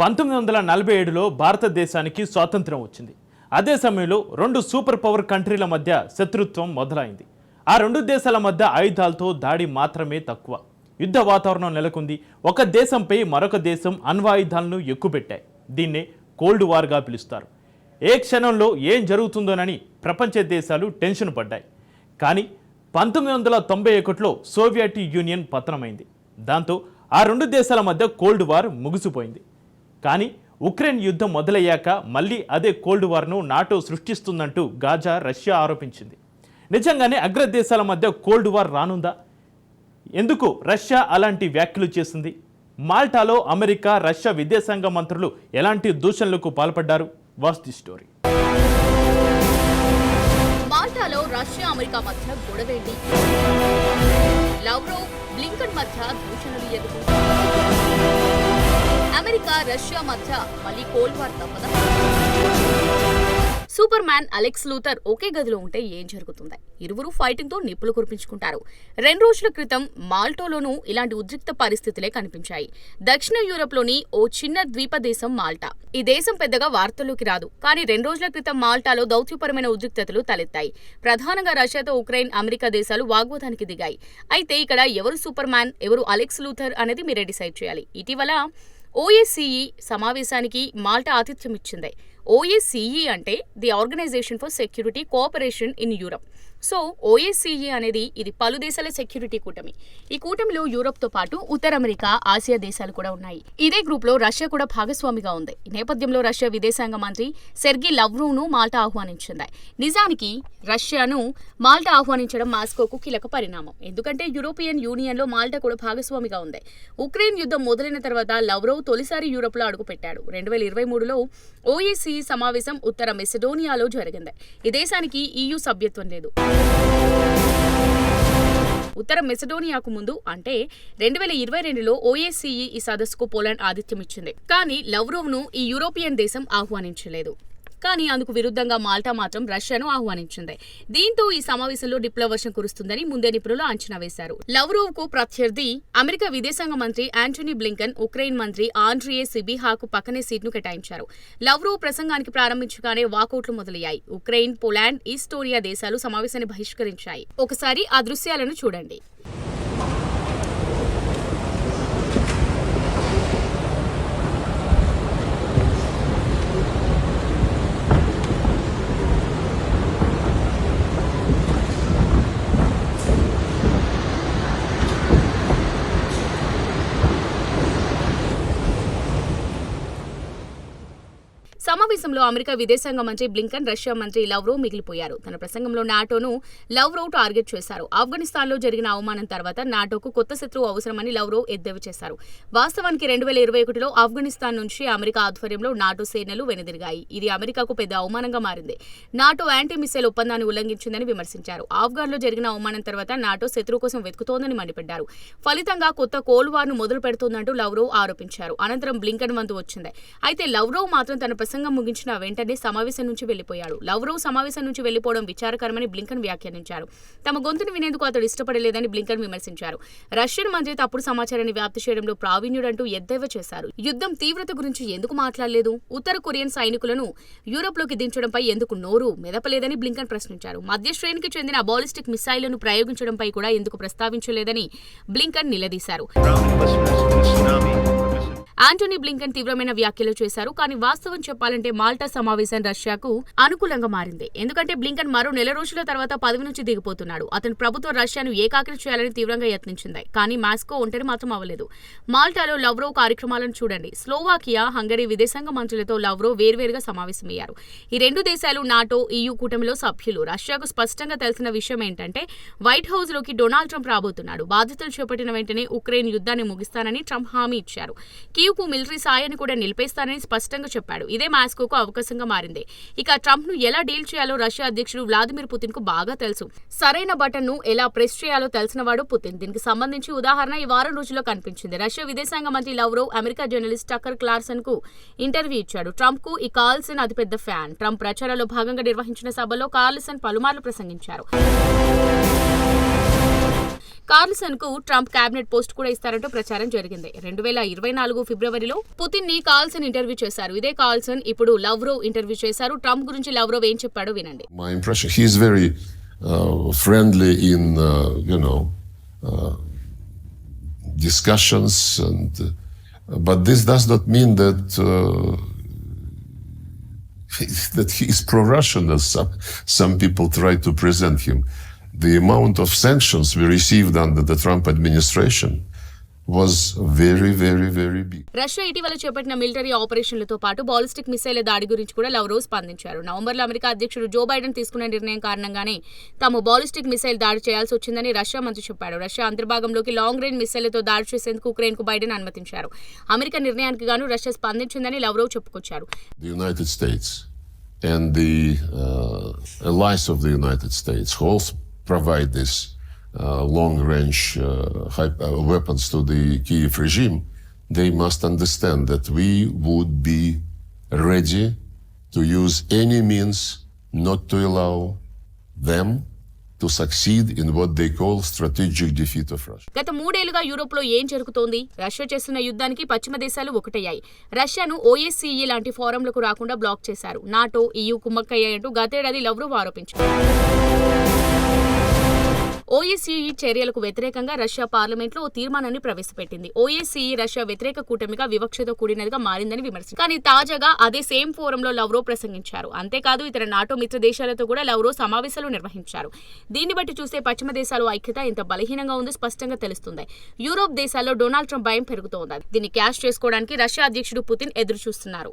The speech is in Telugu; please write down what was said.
పంతొమ్మిది వందల నలభై ఏడులో భారతదేశానికి స్వాతంత్రం వచ్చింది. అదే సమయంలో రెండు సూపర్ పవర్ కంట్రీల మధ్య శత్రుత్వం మొదలైంది. ఆ రెండు దేశాల మధ్య ఆయుధాలతో దాడి మాత్రమే తక్కువ. యుద్ధ వాతావరణం నెలకొంది. ఒక దేశంపై మరొక దేశం అణ్వాయుధాలను ఎక్కుపెట్టాయి. దీన్నే కోల్డ్ వార్గా పిలుస్తారు. ఏ క్షణంలో ఏం జరుగుతుందోనని ప్రపంచ దేశాలు టెన్షన్ పడ్డాయి. కానీ పంతొమ్మిది వందల తొంభై ఒకటిలో సోవియట్ యూనియన్ పతనమైంది. దాంతో ఆ రెండు దేశాల మధ్య కోల్డ్ వార్ ముగిసిపోయింది. కానీ ఉక్రెయిన్ యుద్ధం మొదలయ్యాక మళ్ళీ అదే కోల్డ్ వార్ను నాటో సృష్టిస్తుందంటూ గాజా రష్యా ఆరోపించింది. నిజంగానే అగ్రదేశాల మధ్య కోల్డ్ వార్ రానుందా? ఎందుకు రష్యా అలాంటి వ్యాఖ్యలు చేసింది? మాల్టాలో అమెరికా రష్యా విదేశాంగ మంత్రులు ఎలాంటి దూషణలకు పాల్పడ్డారు? Was the story. మాల్టాలో Russia America మధ్య గొడవేంటి లవ్రో బ్లింకన్ మధ్య దూషణలు ఎదుగు అమెరికా రష్యా మధ్య మళ్ళీ కోల్డ్ వార్ తప్పదా? సూపర్ మ్యాన్ అలెక్స్ లూథర్ ఒకే గదిలో ఉంటే ఏం జరుగుతుంది? ఇరువురు ఫైటింగ్తో నిప్పులు కురిపించుకుంటారు. రెండు రోజుల క్రితం మాల్టోలోనూ ఇలాంటి ఉద్రిక్త పరిస్థితులే కనిపించాయి. దక్షిణ యూరప్లోని ఓ చిన్న ద్వీప దేశం మాల్టా. ఈ దేశం పెద్దగా వార్తల్లోకి రాదు కానీ రెండు రోజుల క్రితం మాల్టాలో దౌత్యపరమైన ఉద్రిక్తతలు తలెత్తాయి. ప్రధానంగా రష్యాతో ఉక్రెయిన్ అమెరికా దేశాలు వాగ్వాదానికి దిగాయి. అయితే ఇక్కడ ఎవరు సూపర్ మ్యాన్ ఎవరు అలెక్స్ లూథర్ అనేది మీరే డిసైడ్ చేయాలి. ఇటీవల ఓఎస్సీఈ సమావేశానికి మాల్టా ఆతిథ్యం ఇచ్చింది ఓఎస్సీఈ అంటే the organisation for security cooperation in Europe. So OSCE అనేది ఇది పలు దేశాల సెక్యూరిటీ కూటమి. ఈ కూటమిలో యూరప్తో పాటు ఉత్తర అమెరికా ఆసియా దేశాలు కూడా ఉన్నాయి. ఇదే గ్రూప్లో రష్యా కూడా భాగస్వామిగా ఉంది. ఈ నేపథ్యంలో రష్యా విదేశాంగ మంత్రి సెర్గి లవ్రోవ్ను మాల్టా ఆహ్వానించింది. నిజానికి రష్యాను మాల్టా ఆహ్వానించడం మాస్కోకు కీలక పరిణామం. ఎందుకంటే యూరోపియన్ యూనియన్లో మాల్టా కూడా భాగస్వామిగా ఉంది. ఉక్రెయిన్ యుద్ధం మొదలైన తర్వాత లవ్రోవ్ తొలిసారి యూరప్లో అడుగుపెట్టాడు. రెండు వేల ఇరవై మూడులో ఓఎస్సీ సమావేశం ఉత్తర మెసిడోనియాలో జరిగింది. ఈ దేశానికి ఈయూ సభ్యత్వం లేదు. ఉత్తర మెసడోనియాకు ముందు అంటే రెండు వేల ఇరవై రెండులో ఓఏసీఈ ఈ సదస్సుకు పోలాండ్ ఆతిథ్యం ఇచ్చింది కానీ లవ్రోవ్ను ఈ యూరోపియన్ దేశం ఆహ్వానించలేదు. కానీ అందుకు విరుద్ధంగా మాల్టా మాత్రం రష్యాను ఆహ్వానించింది. దీంతో ఈ సమావేశంలో డిప్లో వర్షం కురుస్తుందని ముందే నిపుణులు అంచనా వేశారు. లవ్రోవ్కు ప్రత్యర్థి అమెరికా విదేశాంగ మంత్రి ఆంటోనీ బ్లింకన్ ఉక్రెయిన్ మంత్రి ఆండ్రియే సిబిహాకు పక్కనే సీట్ను కేటాయించారు. లవ్రోవ్ ప్రసంగానికి ప్రారంభించగానే వాకౌట్లు మొదలయ్యాయి. ఉక్రెయిన్ పోలాండ్ ఈస్టోరియా దేశాలు సమావేశాన్ని బహిష్కరించాయి. ఒకసారి ఆ దృశ్యాలను చూడండి. సమావేశంలో అమెరికా విదేశాంగ మంత్రి బ్లింకన్ రష్యా మంత్రి లవ్రో మిగిలిపోయారు. తన ప్రసంగంలో నాటోను లవ్రో టార్గెట్ చేశారు. ఆఫ్ఘనిస్తాన్లో జరిగిన అవమానం తర్వాత నాటోకు కొత్త శత్రువు అవసరమని లవ్రో ఎద్దేవి చేశారు. వాస్తవానికి రెండు వేల ఇరవై ఒకటిలో ఆఫ్ఘనిస్తాన్ నుంచి అమెరికా ఆధ్వర్యంలో నాటో సేనలు వెనుదిరిగాయి. ఇది అమెరికాకు పెద్ద అవమానంగా మారింది. నాటో యాంటీ మిసైల్ ఒప్పందాన్ని ఉల్లంఘించిందని విమర్శించారు. ఆఫ్ఘన్లో జరిగిన అవమానం తర్వాత నాటో శత్రువు కోసం వెతుకుతోందని మండిపడ్డారు. ఫలితంగా కొత్త కోల్డ్ వార్ను మొదలు పెడుతోందంటూ లవ్రో ఆరోపించారు. అనంతరం బ్లింకన్ వంతు వచ్చింది. అయితే లవ్రో మాత్రం తన ప్రసంగం ముగించిన వెంటనే సమావేశం నుంచి వెళ్ళిపోయాడు లవ్రో సమావేశం నుంచి వెళ్ళిపోవడం విచారకరమని బ్లింకన్ వ్యాఖ్యానించారు. తమ గొంతును వినేందుకు అతడు ఇష్టపడలేదని బ్లింకన్ విమర్శించారు. రష్యన్ మంత్రి తప్పుడు సమాచారాన్ని వ్యాప్తి చేయడంలో ప్రావీణ్యుడంటూ ఎద్దేవా చేశారు. యుద్ధం తీవ్రత గురించి ఎందుకు మాట్లాడలేదు? ఉత్తర కొరియన్ సైనికులను యూరోప్లోకి దించడంపై ఎందుకు నోరు మెదపలేదని బ్లింకన్ ప్రశ్నించారు. మధ్య శ్రేణికి చెందిన బాలిస్టిక్ మిసైళ్ళను ప్రయోగించడంపై కూడా ఎందుకు ప్రస్తావించలేదని బ్లింకన్ నిలదీశారు. ఆంటోనీ బ్లింకన్ తీవ్రమైన వ్యాఖ్యలు చేశారు. కానీ వాస్తవం చెప్పాలంటే మాల్టా సమావేశం రష్యాకు అనుకూలంగా మారింది. ఎందుకంటే బ్లింకన్ మరో నెల రోజుల తర్వాత పదవి నుంచి దిగిపోతున్నాడు. అతని ప్రభుత్వం రష్యాను ఏకాగ్రం చేయాలని తీవ్రంగా యత్నించింది. కానీ మాస్కో ఒంటరి మాత్రం అవ్వలేదు. మాల్టాలో లవ్రో కార్యక్రమాలను చూడండి. స్లోవాకియా హంగరీ విదేశాంగ మంత్రులతో లవ్రో వేర్వేరుగా సమావేశమయ్యారు. ఈ రెండు దేశాలు నాటో ఈయూ కూటమిలో సభ్యులు. రష్యాకు స్పష్టంగా తెలిసిన విషయం ఏంటంటే వైట్ హౌస్లోకి డొనాల్డ్ ట్రంప్ రాబోతున్నాడు. బాధ్యతలు చేపట్టిన వెంటనే ఉక్రెయిన్ యుద్ధాన్ని ముగిస్తానని ట్రంప్ హామీ ఇచ్చారు. కీవ్కు మిలిటరీ సాయాన్ని కూడా నిలిపేస్తానని స్పష్టంగా చెప్పాడు. ఇదే మాస్కోకు అవకాశంగా మారింది. ఇక ట్రంప్ను ఎలా డీల్ చేయాలో రష్యా అధ్యక్షుడు వ్లాదిమిర్ పుతిన్కు బాగా తెలుసు. సరైన బటన్ను ఎలా ప్రెస్ చేయాలో తెలిసినవాడు పుతిన్. దీనికి సంబంధించి ఉదాహరణ ఈ వారం రోజుల్లో కనిపించింది. రష్యా విదేశాంగ మంత్రి లవ్రో అమెరికా జర్నలిస్ట్ టక్కర్ క్లార్సన్కు ఇంటర్వ్యూ ఇచ్చాడు. ట్రంప్కు ఈ కార్ల్సన్ అతిపెద్ద ఫ్యాన్. ట్రంప్ ప్రచారంలో భాగంగా నిర్వహించిన సభలో కార్ల్సన్ పలుమార్లు ప్రసంగించారు. కార్లసన్కు ట్రంప్ కేబినెట్ పోస్ట్ కూడా ఇస్తారంటూ ప్రచారం జరిగింది. రెండు వేల ఇరవై నాలుగు ఫిబ్రవరిలో పుతిన్ని కార్లసన్ ఇంటర్వ్యూ చేశారు. ఇదే కార్లసన్ ఇప్పుడు లవ్రో ఇంటర్వ్యూ చేశారు. ట్రంప్ గురించి లవ్రో ఏం చెప్పాడో వినండి. My impression he's very friendly in you know discussions and but this does not mean that that he is pro people try to him The amount of sanctions we received under the Trump administration was very, very, very big. Russia ఇటీవల చేపట్టిన మిలిటరీ ఆపరేషన్లతో పాటు బాలిస్టిక్ మిసైల్ దాడి గురించి కూడా లవ్రోవ్ స్పందించారు. నవంబర్లో అమెరికా అధ్యక్షుడు జో బైడెన్ తీసుకున్న నిర్ణయం కారణంగానే తాము బాలిస్టిక్ మిసైల్ దాడి చేయాల్సి వచ్చిందని రష్యా మంత్రి చెప్పాడు. రష్యా అంతర్భాగంలోకి లాంగ్ రేంజ్ మిసైళ్ళతో దాడి చేసేందుకు ఉక్రెయిన్కు బైడెన్ అనుమతించారు. అమెరికా నిర్ణయానికి గాను రష్యా స్పందించిందని లవ్రోవ్ చెప్పుకొచ్చారు. The United States and the uh, allies of the United States who also provide this uh, long-range uh, hy- uh, weapons to the Kiev regime, they must understand that we would be ready to use any means not to allow them to succeed in what they call strategic defeat of Russia. గత మూడేళ్ళుగా యూరోప్లో ఏం జరుగుతోంది రష్యా చేస్తున్న యుద్ధానికి పశ్చిమ దేశాలు ఒకటయ్యాయి రష్యాను ఓఎస్సీఈ లాంటి ఫోరంలకు రాకుండా బ్లాక్ చేశారు నాటో ఈయూ కుమ్మక్కయ్యాయంటూ గతేడాది లవ్రోవ్ ఆరోపించారు ఓఎస్సీఈ చర్యలకు వ్యతిరేకంగా రష్యా పార్లమెంట్లో ఓ తీర్మానాన్ని ప్రవేశపెట్టింది. ఓఎస్సీఈ రష్యా వ్యతిరేక కూటమిగా వివక్షతో కూడినదిగా మారిందని విమర్శించింది కానీ తాజాగా అదే సేమ్ ఫోరంలో లవ్రో ప్రసంగించారు. అంతేకాదు ఇతర నాటో మిత్ర దేశాలతో కూడా లవ్రో సమావేశాలు నిర్వహించారు. దీన్ని బట్టి చూస్తే పశ్చిమ దేశాలు ఐక్యత ఎంత బలహీనంగా ఉందో స్పష్టంగా తెలుస్తుంది. యూరోప్ దేశాల్లో డొనాల్డ్ ట్రంప్ భయం పెరుగుతోంది. దీన్ని క్యాష్ చేసుకోవడానికి రష్యా అధ్యక్షుడు పుతిన్ ఎదురు చూస్తున్నారు